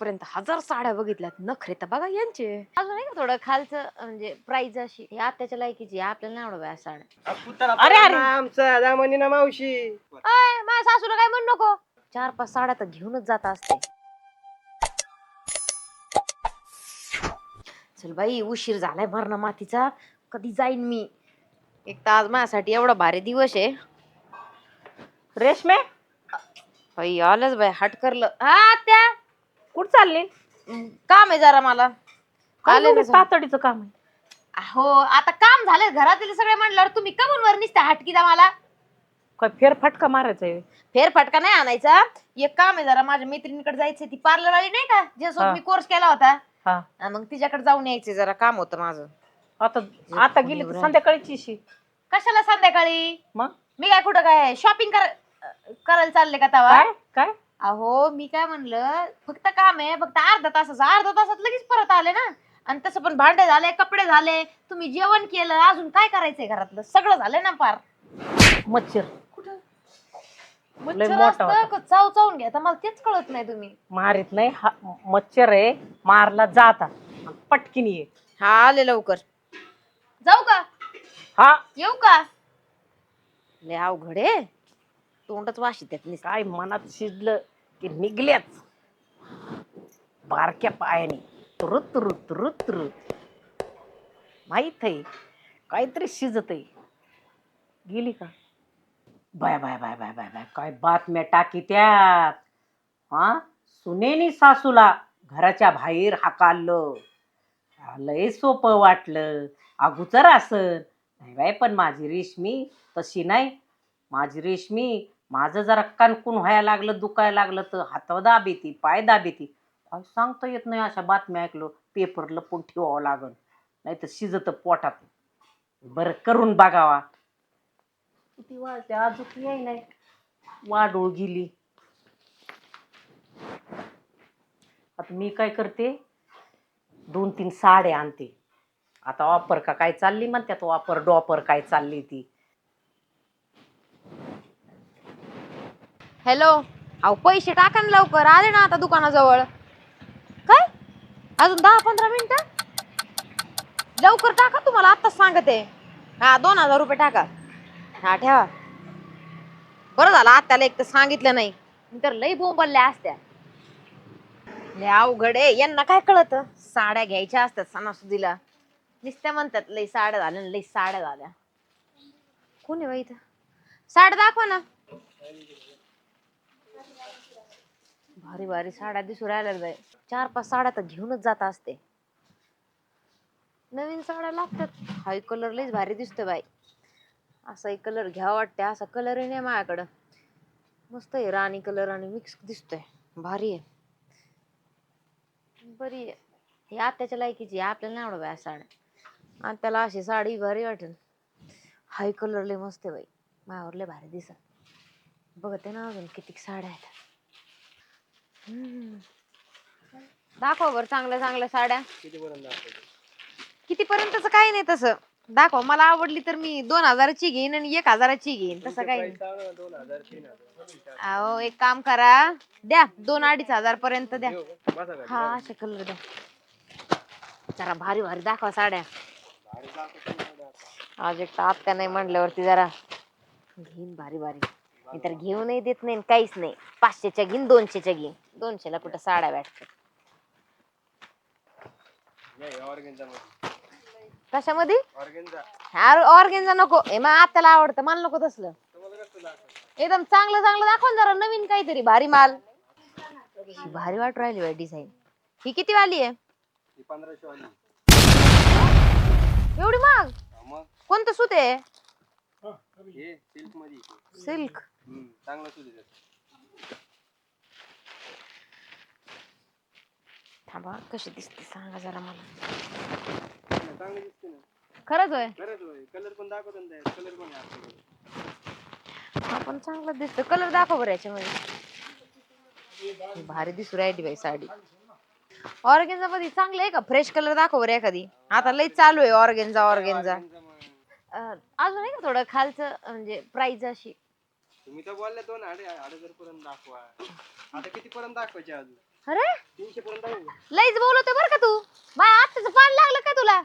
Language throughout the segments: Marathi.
पर्यंत हजार साड्या बघितल्यात. नखरे तर बघा यांचे. अजून नाही का थोडं खालचं म्हणजे प्राइस अशी? हे आत्याच्या लायकीची आहे, आपल्याला नाही आवडत साड्या. अरे अरे आमचा दामनी ना मावशी. अय, माझ्या सासूला काय म्हणू नको? चार पाच साड्या तर घेऊनच जात असते. चल बाई उशीर झालाय भरणा मातीचा. कधी जाईन मी? एक तर आज माझ्यासाठी एवढा भारी दिवस आहे. रेशमे? बाई आलंच बाई हट करलं हा त्या कुठं चालली? काम आहे जरा मला. आले ना आले तातडीचं काम आहे? हो आता काम झालं घरातील सगळे म्हणल्यावर तुम्ही कमून वर निसता हटकीदा मला. काय फेरफटका मारायचा आहे फेर फटका नाही आणायचा. एक काम आहे जरा माझ्या मैत्रिणीकडे जायचंय ती पार्लर वाली नाही का ज्यासोबत हा. मी कोर्स केला होता. हा. हा, मग तिच्याकडे जाऊन यायचे जरा काम होतं माझं. आता आता गेली तर संध्याकाळीची शी कशाला संध्याकाळी? मग? मी काय कुठं काय शॉपिंग कर करायला चालले का तवा? काय? काय? अहो मी काय म्हणलं फक्त काम आहे फक्त अर्धा तासाचं. अर्धा तासात लगेच परत आले ना. आणि तसं पण भांडे झाले कपडे झाले तुम्ही जेवण केलं अजून काय करायचंय घरातलं? सगळं झालंय ना पार मच्छर. मच्छर मोठा असतं होता. का? चाव चावून घ्या तर मला तेच कळत नाही तुम्ही. मारित नाही. हा मच्छर आहे मारला जाता. पटकीन ये. हा आले लवकर. जाऊ का? हा. येऊ का? लय अवघड आहे. तोंडच वाशी त्यात नुसतं. काय मनात शिजलं. की निघल्याच. बारक्या पायाने तुरुत तुरुत तुरुत तुरुत. माहीत आहे काहीतरी शिजत आहे गेली का? Bye bye bye bye bye bye. काय बातम्या टाकी त्यात. हा? सुनेनी सासूला घराच्या बाहेर हाकाललं. लय सोपं वाटलं. अगोदर असं नाही बाय पण माझी रेशमी तशी नाही. माझी रेशमी माझं जरा कणकून व्हायला लागलं दुखायला लागलं तर हात दाब येते पाय दाब येते. काय सांगता येत नाही अशा बातम्या ऐकलो पेपर लपून ठेवावं लागल नाही तर शिजत पोटात. बरं करून बघावा. किती वाजते अजून याय नाही वाढोळ गेली. आता मी काय करते? दोन तीन साड्या आणते. आता वापर का काय चालली म्हणतात? वापर डॉपर काय चालली ती? हॅलो? अहो पैसे टाका ना लवकर. आले ना आता दुकानाजवळ. काय? अजून दहा पंधरा मिनिटं? लवकर टाका तुम्हाला आत्ताच सांगते. हा दोन हजार रुपये टाका. हा ठेवा. बरं झालं आत्याला एक तर सांगितलं नाही. तर लई बोंबलल्या असत्या. लय अवघड आहे. यांना काय कळत? साड्या घ्यायच्या असतात सणासुदीला. नुसत्या म्हणतात लई साड्या झाल्या न लई साड्या झाल्या. कोण आहे बाई इथं? साड्या दाखवा ना. भारी भारी साड्या दिसू राहिल्या बाई. चार पाच साड्या तर घेऊनच जात असते. नवीन साड्या लागतात. हाय कलर लईच भारी दिसतोय बाई. असा एक कलर घ्यावा वाटते असा कलर नाही माझ्याकडं. मस्त आहे राणी कलर आणि मिक्स दिसतोय. भारी आहे. बरी आहे. हे आत्याच्या लायकीची आहे, आपल्याला नाही आवडत बाई साड्या. आत्याला अशी साडी भारी वाटेल. हाय कलर लय मस्त आहे बाई. माझ्यावर लय भारी दिसत. बघते ना अजून किती साड्या आहेत. हम्म. दाखव बर चांगल्या चांगल्या साड्या. किती पर्यंत काही नाही तसं. दाखव मला आवडली तर मी दोन हजाराची घेईन आणि एक हजाराची घेईन. तसं काही नाही. दोन हजार तीन हजार अहो एक काम करा. द्या दोन अडीच हजार पर्यंत द्या. बसा का? हा असे कलर द्या. जरा भारी भारी दाखवा साड्या. आज एक तर आत्या नाही म्हटल्यावरती जरा. घेईन भारी भारी. मी तर घेऊनही देत नाही आणि काहीच नाही. पाचशेच्या घेईन दोनशेच्या घेईन. दोनशेला कुठं साड्या मध्ये. कशामध्ये. ऑर्गेनचा नको. हे मग आत्याला आवडतं मला नको तसलं. तुम्हाला कसं दाखवतो? एकदम चांगलं चांगलं दाखवा ना जरा नवीन काहीतरी भारी माल. ही भारी वाट राहिली बाई डिझाईन ही किती वाली आहे? ही पंधराशे वाली. एवढी महाग? हा, मग? कोणतं सूत आहे? हे सिल्कमध्ये सिल्क? हम्म, चांगलं सुरू आहे. थांबा कशी दिसते सांगा जरा मला. चांगलं दिसते ना. खरंच होय? खरंच होय. कलर पण दाखवतो ना कलर पण आहे आपल्याकडे. हा पण चांगलं दिसतं. कलर दाखव बरं याच्यामध्ये. भारी दिसू राहिली बाई साडी. ऑर्गेन्झा मध्ये चांगलं आहे का? फ्रेश कलर दाखव बरं एखादी. आता लई चालू आहे ऑर्गेन्झा ऑर्गेन्झा अजून आहे का थोडं खालचं म्हणजे प्राइस अशी? तुम्ही तर बोलले दोन अडे अडीच पर्यंत दाखवा. आता किती पर्यंत दाखवायचे अजून? अरे! तीनशे पर्यंत दाखवू? लईच बोलतोय बरं का तू. बाय आत्ताच पाणी लागलं का तुला?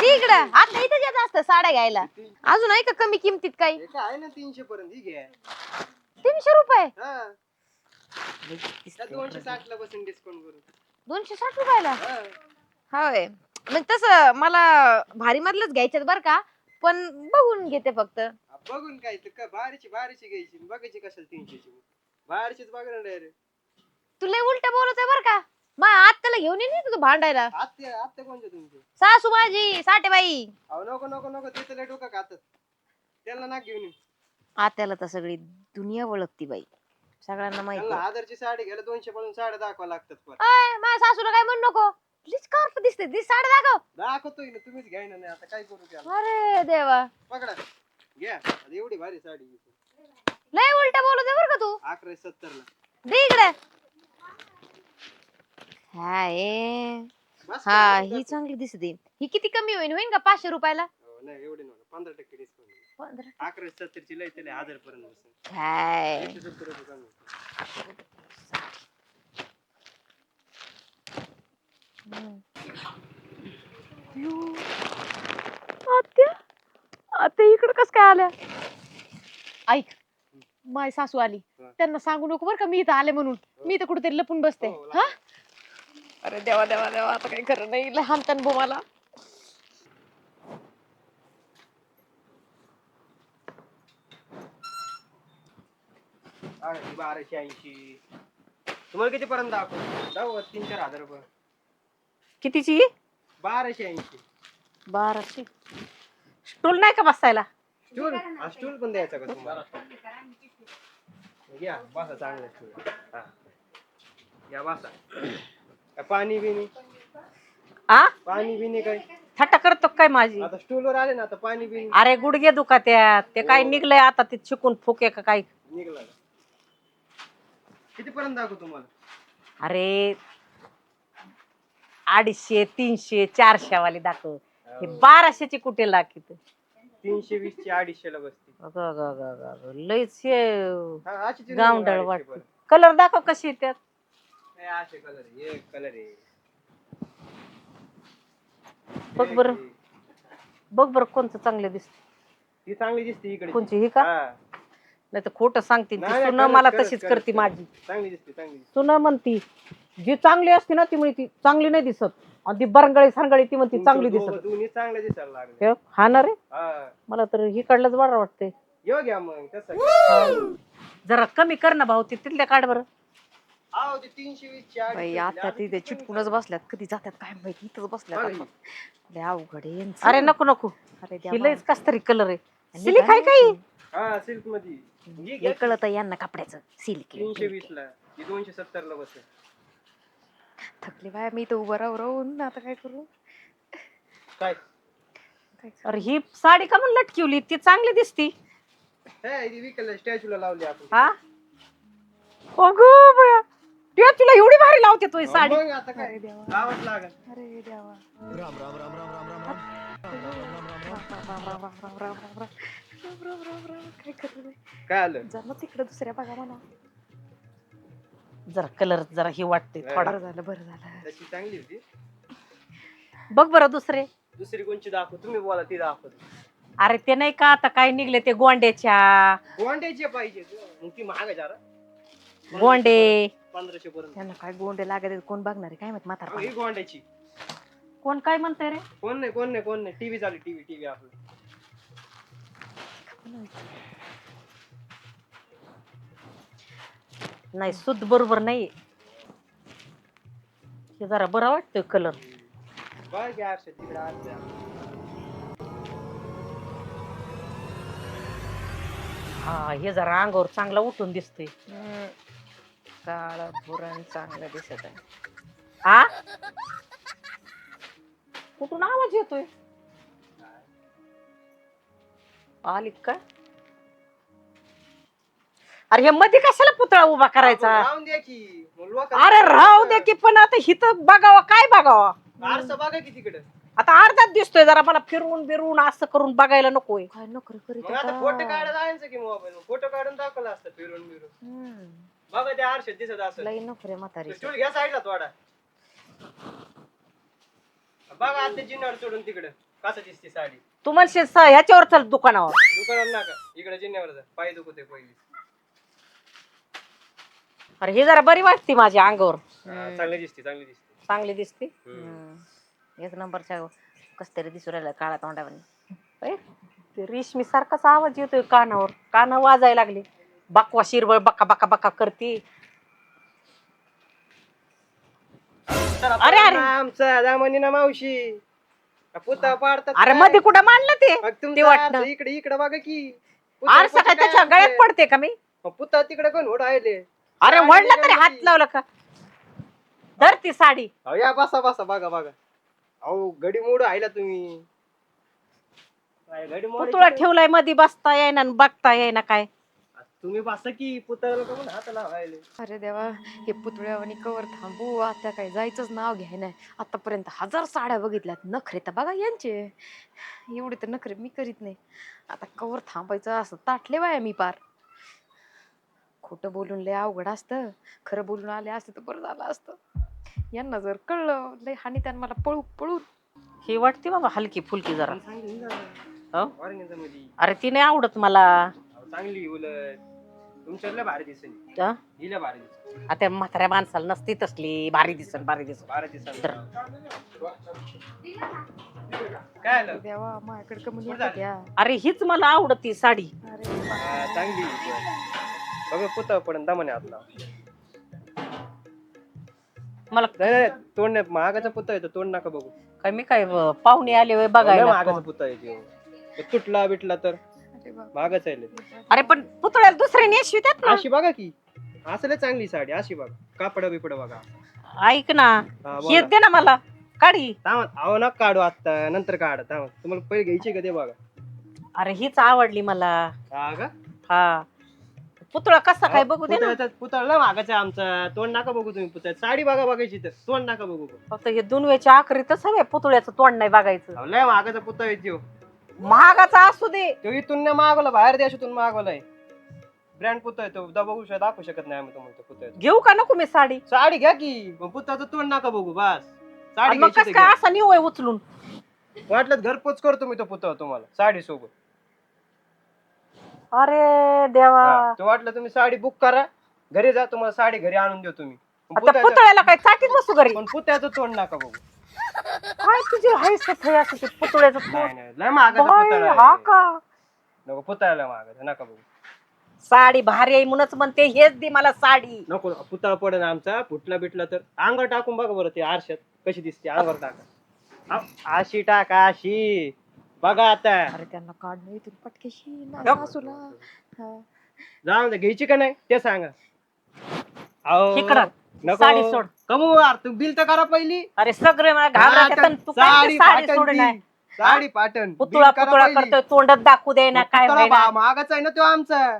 दे इकडं आता इथं येत असतं साड्या घ्यायला. अजून आहे का कमी किमतीत काही? हे काय आहे ना तीनशे पर्यंत? ही घ्या. तीनशे रुपये? हा. त्या दोनशे साठ ला बसून डिस्काउंट करू. दोनशे साठ रुपयाला? हा. होय. मग तसं मला भारी मधलंच घ्यायच्यात बरं का. पण बघून घेते फक्त. आ, बघून काय तर काय बाहेरची बाहेरची घ्यायची बघायची कशाला तीनशेची. बाहेरचीच बघा ना डायरेक्ट तुला उलट बोलतोय बरं का. मग आत्ताला घेऊन ये तू भांडायला. कोणते तुमचे? सासू माझी साठेबाई. अहो नको नको नको ते तर लय डोकं खातात. त्याला ना घेऊन येऊ आत्याला तर सगळी दुनिया ओळखती बाई. सगळ्यांना माहिती त्यांना हजारची साडी घ्यायला दोनशे पासून साड्या दाखवा लागतात पण. माझ्या सासूला काय म्हणू नको. प्लीज स्कार्फ दिसते दिस साडे दाखव. दाखवतोय ना तुम्हीच घ्याय ना नाही आता काय करू त्याला? अरे देवा. पकडा. घ्या. आता एवढी भारी साडी आहे. लय उलट बोलतोय बरं का तू. अकराशे सत्तर ला दे इकडे. हाय. बस हा? ही चांगली दिसते. ही किती कमी होईल होईल का? पाचशे रुपयाला? हो, नाही एवढे नव्हतं पंधरा टक्के डिस्काउंट अकराशे सत्तरची लय त्याला हजार पर्यंत बसेल हाय. एकशे सत्तर रुपये कमी होते. आत्या आत्या इकडं कस काय आल्या. ऐक माय सासू आली. त्यांना सांगू नको बरं का मी इथं आले म्हणून. मी इथं कुठेतरी लपून बसते. हो, हा? अरे देवा देवा देवा आता काही खरं नाही. लहान तन मला. आहे, बाराशे ऐंशी. तुम्हाला किती पर्यंत दाखव? दाखव तीन चार हजार रुपये. कितीची? बाराशे ऐंशी. बाराशे. स्टूल नाही का बसायला? स्टूल हा स्टूल पण द्यायचा का तुम्हाला? या बसा चांगलं स्टूल हा. या बसा. काय पाणी बिनी आ? पाणी बिनी काय? थट्टा करतो काय माझी? आता स्टूलवर आले ना आता पाणी बिनी अरे गुडघे दुखात्यात ते काय निघलंय आता ते शिकून फुके का काय? निघला? किती पर्यंत दाखवू तुम्हाला? अरे अडीचशे तीनशे चारशे वाली दाखव. हे बाराशेची कुठे लाकीत तीनशे वीस ची अडीचशे ला बसते. अगं, अगं, अगं, अगं, अगं, लयच हे हा, गावंढळ अडीचशे वाटत. पर्यंत. कलर दाखव कशी आहे त्यात. असे कलर हे कलर आहे. बघ हे- बरं. बघ बरं कोणतं चांगलं दिसत ती चांगली दिसते इकडे. कोणची? ही का? हा. नाही तर खोटं सांगते. ती नाही, नाही, सुन खरंच, मला खरंच, तशीच खरंच, करते खरंच. माझी. चांगली दिसते चांगली दिसते. सुन म्हणती जी चांगली असते ना ती म्हणते ती चांगली नाही दिसत. आणि ती बरंगळी सांगळी ती म्हणती चांगली दोघं- दिसत. दोन्ही चांगले दिसायला लागले. हे, हा ना रे? हा. मला तर ही कडलंच बरं वाटतंय. येऊ घ्या मग तसं. जरा कमी कर ना भाऊ ते तिथल्या काढ बरं. आहो ते तीनशे वीस ची अडीचशे बाई ची. आता तिथे चिटकूनच बसल्यात. कधी जातात काय माहिती? इथंच बसल्यात आता. लय अवघड आहे यांचं. अरे नको नको. अरे ही देवा. लयच कस तरी कलर आहे आहे काय काही? हा सिल्कमध्ये हे घ्या. कळत यांना कपड्याचं. सिल्क तीनशे वीस ला ही दोनशे सत्तर ला बसेल थकली बाया मी तर उभं राहू राहून आता काय करू काय अरे ही साडी का म्हणून लटकिवली ती चांगली दिसती लावली हा एवढी भारी लावते तू साडी आता काय लागल अरे आलं जा मग तिकडे दुसऱ्या बघा म्हणा जरा कलर जरा ही वाटते थोडा. बरं झालं बरं झालं. तशी चांगली होती. बघ बरं दुसरे. दुसरी कोणची दाखव तुम्ही बोला ती दाखव. अरे ते नाही का आता काय निघले ते गोंड्याच्या. गोंड्याची पाहिजे मग ती महाग जरा गोंडे. पंधराशे पर्यंत. त्यांना काय गोंडे लागत आहेत, कोण बघणार आहे? काय माहीत म्हातार ही गोंड्याची. कोण काय म्हणते रे? कोण नाही कोण नाही कोण नाही. टीव्ही चालू टीव्ही टीव्ही आपलं. नाही सुद्ध बरोबर नाही. हे जरा बरा वाटतोय कलर बघ की आरशात तिकडे आरशा. हा हे जरा अंगावर चांगला उठून दिसतोय. काळा पुरण चांगलं दिसत आहे. हा कुठून आवाज येतोय? आली काय अरे हे मध्ये कशाला पुतळा उभा करायचा? राहून द्या की. अरे राहू दे की पण आता हिथं बघावा काय बघावा? आरसा बघा की तिकडे. आता अर्धाच दिसतोय जरा मला फिरवून बिरवून असं करून बघायला नकोय. काय नोकरी करीत मग आता फोटो काढायला जायचं की मोबाईल फोटो काढून दाखवला असतं फिरून बिरून. हम्म. बघा त्या आरशात दिसत असं. लई नखरे म्हातारी. स्टूल घ्या साईडला थोडा. बघा आता सोडून तिकडं. कसं दिसते साडी. तू म्हणशील स- ह्याच्यावर चल दुकानावर. दुकानावर नका. इकडे जिन्यावर जा. पाय दुखते पहिली. अरे ही जरा बरी वाटते माझ्या अंगावर. हा, चांगली दिसते चांगली दिसते. चांगली दिसते? हम्म. एक नंबरच्या कस तरी दिसू राहिला काळा तोंडावर. ते रेशमी सारखाच आवाज येतोय कानावर. कान वाजायला लागली. बकवा शिरबळ बका बका बका करते. चला, अरे, अरे. ना आमचा दामनी ना मावशी पुता पाडतात अरे काय? मध्ये कुठं मांडलं ते? मग ते तुमचं वाटणं. आरसा इकडे इकडे बघा की. पुता आरसा पुता काय? त्याच्या? गळ्यात पडते का मी? मग पुता तिकडे कोण होड राहिले? अरे म्हणलं तरी. हात लावलं का? धर ती साडी. अहो या बसा बसा बघा बघा. अहो गडी मोड आयला तुम्ही. काय गडी मोड पुतळा ठेवलायमध्ये बसता येईना आणि बघता येईना काय. तुम्ही बसा की पुतळ्याला का म्हणून हात लावायले. अरे देवा हे पुतळ्यावानी कवर थांबू आता काय जायचंच नाव घ्याय नाही. आतापर्यंत हजार साड्या बघितल्यात नखरे तर बघा यांचे. एवढे तर नखरे मी करीत नाही. आता कवर थांबायचं असं ताटले बाया मी पार. खोटं बोलून लय अवघड असतं. खरं बोलून आले असते तर बरं झालं असतं. यांना जर कळलं लय हानी त्यांना मला पळू पळून ही वाटते बाबा हलकी फुलकी जरा. हो? मध्ये अरे ती नाही आवडत मला. चांगली उलट. तुमच्यातल्या भारी दिसेल. हा? हिला भारी दिसेल. आता म्हाताऱ्या माणसाला नसती तसली. भारी दिसन भारी दिसन भारी दिसेल. काय आलं? देवा माझ्याकडे कमी अरे हीच मला आवडती साडी. अरे. चांगली बघा पुतळा पण दमाने हात लावा मला नाही नाही तोंड नाही महागाचा पुतळा येतो तोंड नका बघू. काय मी काय अं, पाहुणे आले होय लय बघायला महागाचा पुतळा येतो तो. तुटला बिटला तर. महागाच आहे लय. अरे पण पुतळ्याला दुसरे नेशवितात ना. अशी बघा की. असले चांगली साडी अशी बघा. कापड बिपड बघा. ऐक ना हा, हे. दे ना मला. काढी. थांबा अहो ना काढू आता नंतर काढा थांबा. तुम्हाला पहिले घ्यायची का ते बघा? अरे हीच आवडली मला. हा का? हा. पुतळा कसा काय बघू दे ना. पुतळ्याचा पुतळा लय महागाचा आहे आमचा. तोंड नका बघू तुम्ही पुतळ्यात. साडी बघा बघायची तर. तोंड नका बघू. फक्त हे दुनवेच्या आखरीतच हवे पुतळ्याचं तोंड नाही बघायचं. अहो, लय महागाचा पुतळा येतो महागाचा असू दे. तो इथून नाही मागवला बाहेर देशातून मागवलाय. ब्रँड पुतळा आहे तो. दा बघू शकत दाखवू शकत नाही आम्ही तुम्हाला पुतळा घेऊ का नको मी साडी? साडी घ्या की. मग पुतळ्याचं तोंड नका बघू बस. साडी आणि मग घ्यायची कस तर काय. असा निवय उचलून? वाटलं तर घरपोच करतो मी तो पुतळा तुम्हाला साडी सोबत. अरे देवा. हा, तो वाटलं तुम्ही साडी बुक करा. घरी जा तुम्हाला साडी घरी आणून देऊ तुम्ही. पण आता पुतळ्याचं- पुतळ्याला काय चाटीत बसू घरी? पण पुतळ्याचं तोंड नका बघू. काय तुझी हायस असं ते पुतळ्याचं नाही तोंड? नाही लय महागाचा बाई, पुतळा हा आहे. का? नको पुतळ्याला महागाचा नका बघू. साडी भारी आहे म्हणूनच म्हणते हेच दे मला साडी. नको पुतळा पडेल आमचा फुटला बिटला तर. अंगावर टाकून बघा बरं ते आरशात कशी दिसते अंगावर टाका. अशी टाका अशी बघा आता. अरे त्यांना काढणं इथून पटकेशी ना गप. सासूला हा. जाऊन दे घ्यायची का नाही? ते सांगा. इकडं साडी सोड. कमू यार तू बिल तर करा पहिली. अरे सगळे मला घाबरतात आणि तू काय साडी ते साडी पाटण साडी पुतळा बिल करा पुतळा पहिली. करतोय तोंडात दाखवू दे ना काय. बा- महागाचा आहे ना तो आमचा.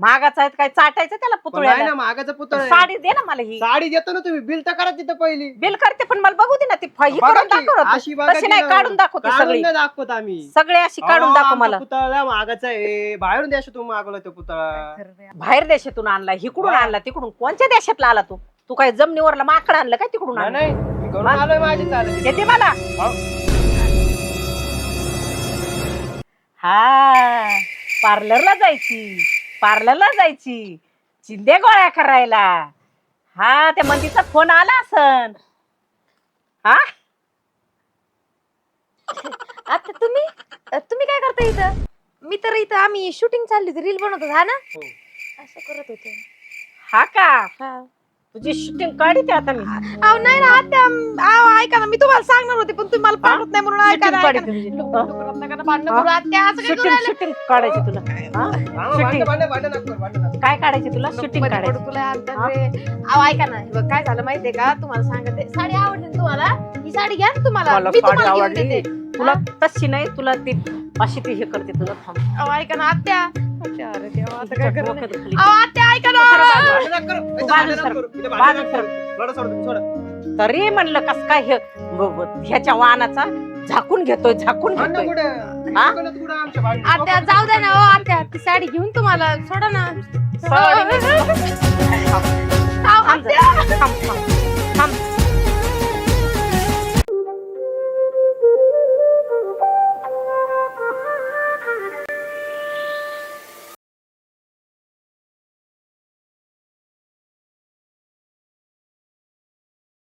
महागाचा आहे काय चाटायचं त्याला पण नाही ना पुतळ्याला महागाचा पुतळा आहे. साडी दे ना मला ही. साडी देतो ना तुम्ही बिल तर करा तिथं पहिली. बिल करते पण मला बघू दे ना ती ही बघा करून की, दाखव ना अशी तू. बघा तशी की नाही ना. काढून दाखवते काढून सगळी. नाही दाखवत आम्ही. सगळे अशी काढून दाखव मला. पुतळा महागाचा आहे. बाहेरून देशातून मागवला तो पुतळा. बाहेर देशातून आणला इकडून वा. आणला तिकडून. कोणत्या देशातला आला तू? तू काय जमिनीवरला माकड आणलं काय तिकडून नाही, आणलं? नाही मी घरून मा- आलोय माझी चालत. येते मला. हो. हा पार्लरला जायची. पार्लरला जायची. चिंदे गोळ्या करायला. हा त्या मंदीचा फोन आला असन. हा आता तुम्ही? अ, तुम्ही काय करता इथं? मी तर इथं आम्ही शूटिंग चालली होती रील बनवत होतो हा ना? हो. असं करत होतो. हा का? हा. तुझी शूटिंग काढते आता मी. अहो नाही ना आत्या अम, अहो ऐका ना मी तुम्हाला सांगणार होते पण तुम्ही मला पाठवत नाही म्हणून ऐका ना, नका ना भांडणं? करू, आत्या, असं काय करू शूटिंग? शूटिंग काढायची तुला. हा? नको. काय काढायची तुला? शूटिंगमध्ये काढायची. रे. अहो ऐका ना हे बघ, काय झालं माहितीये का? तुम्हाला सांगते. साडी आवडली ना तुम्हाला? ही साडी घ्या ना तुम्हाला. मला मी साडी तुम्हाला घेऊन आवडली. देते. तुला तशी नाही तुला ती अशी ती हे करते तुला थांब. अहो ऐका ना आत्या. अरे देवा, आता काय करणार डोक्यात खाली. अहो आत्या ऐका ना. तरी म्हणलं कस काय हे? ब- ब- ह्याच्या वाहनाचा झाकून घेतोय झाकून घेतोय? हा? आत्या जाऊ द्या ना हो आत्या ती साडी घेऊन तुम्हाला सोडा ना साडी. थांब, थांब.